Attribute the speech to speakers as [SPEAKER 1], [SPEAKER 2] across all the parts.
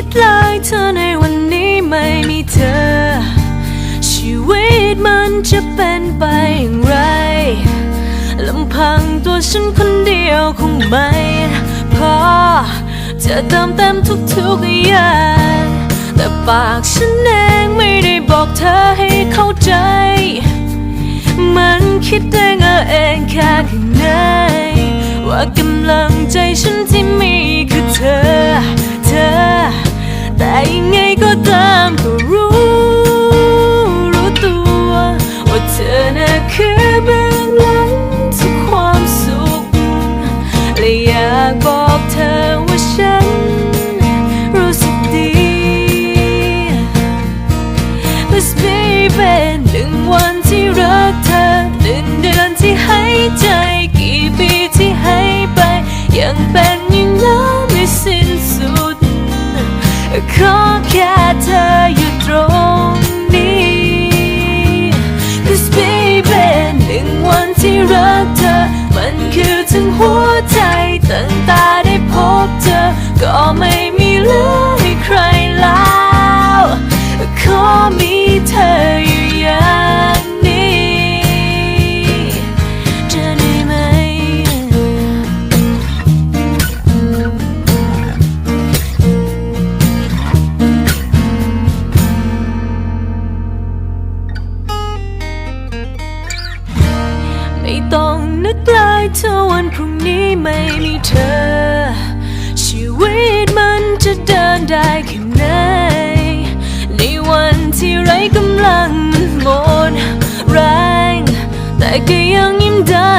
[SPEAKER 1] คิดเลยเธอในวันนี้ไม่มีเธอ ชีวิตมันจะเป็นไปอย่างไรลำพังตัวฉันคนเดียวคงไม่พอจะเติมเต็มทุกๆอย่างแต่ปากฉันเองไม่ได้บอกเธอให้เข้าใจ มันคิดเองเอาเองแค่ข้างในว่ากำลังใจฉันที่มีคือเธอ เธอ ปลายเลยถ้าวันพรุ่งนี้ไม่มีเธอ ชีวิตมันจะเดินได้แค่ไหน ในวันที่ไร้กำลังมันหมดแรง แต่ก็ยังยิ้มได้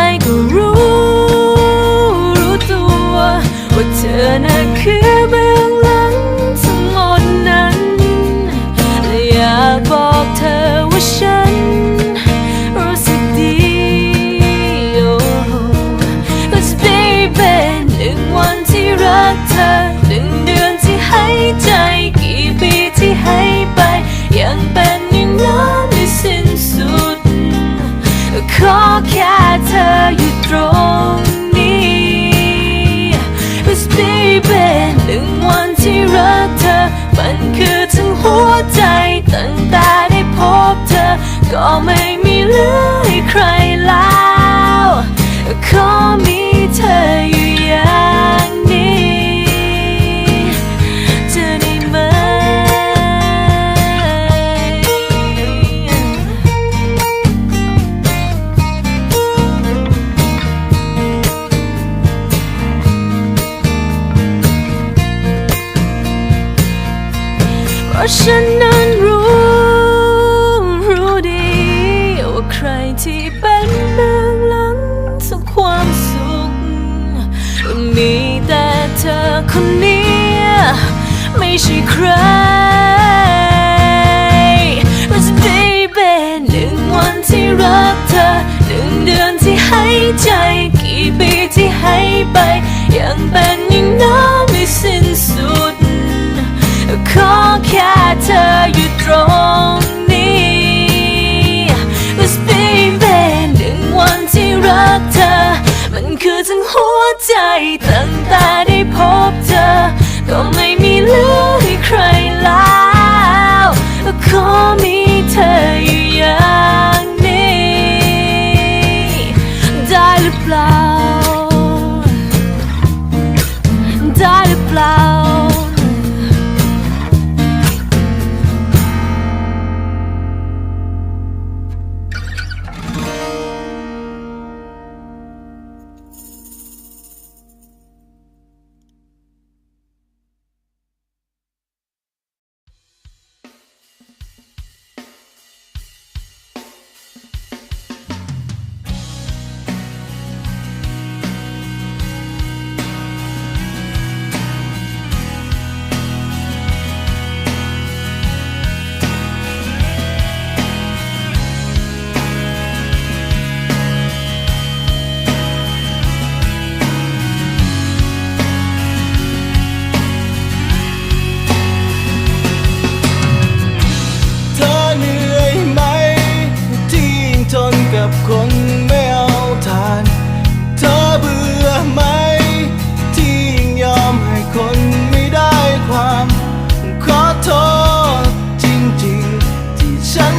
[SPEAKER 1] มีแต่เธอคนนี้ไม่ใช่ใคร Cause baby หนึ่งวันที่รักเธอหนึ่งเดือนที่ให้ใจ กี่ปีที่ให้ไป ยังเป็นอย่างนั้นไม่สิ้นสุด ขอแค่เธออยู่ตรงนี้ Cause baby หนึ่งวันที่รักเธอ มันคือทั้งหัว ใจตั้งแต่
[SPEAKER 2] ฉัน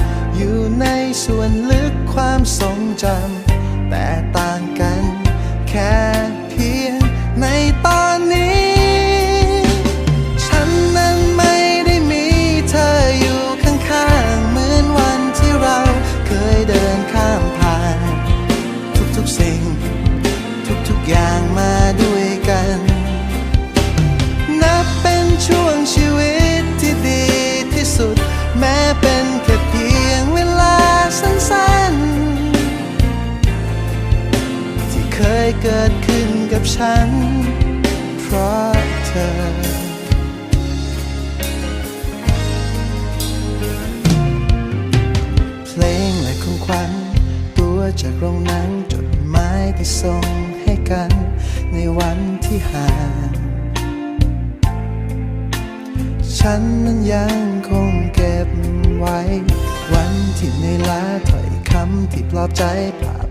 [SPEAKER 3] อยู่ในส่วนลึกความทรงจำแต่ต่าง เกิดขึ้นกับฉัน เพราะเธอ เพลงและของขวัญตัวจากโรงหนังจดหมายที่ส่งให้กัน ในวันที่ห่างฉันนั้นยังคงเก็บไว้ วันที่ในลาถ้อยคำที่ปลอบใจภาพ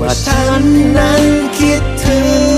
[SPEAKER 3] ว่าฉันนั้นคิดถึง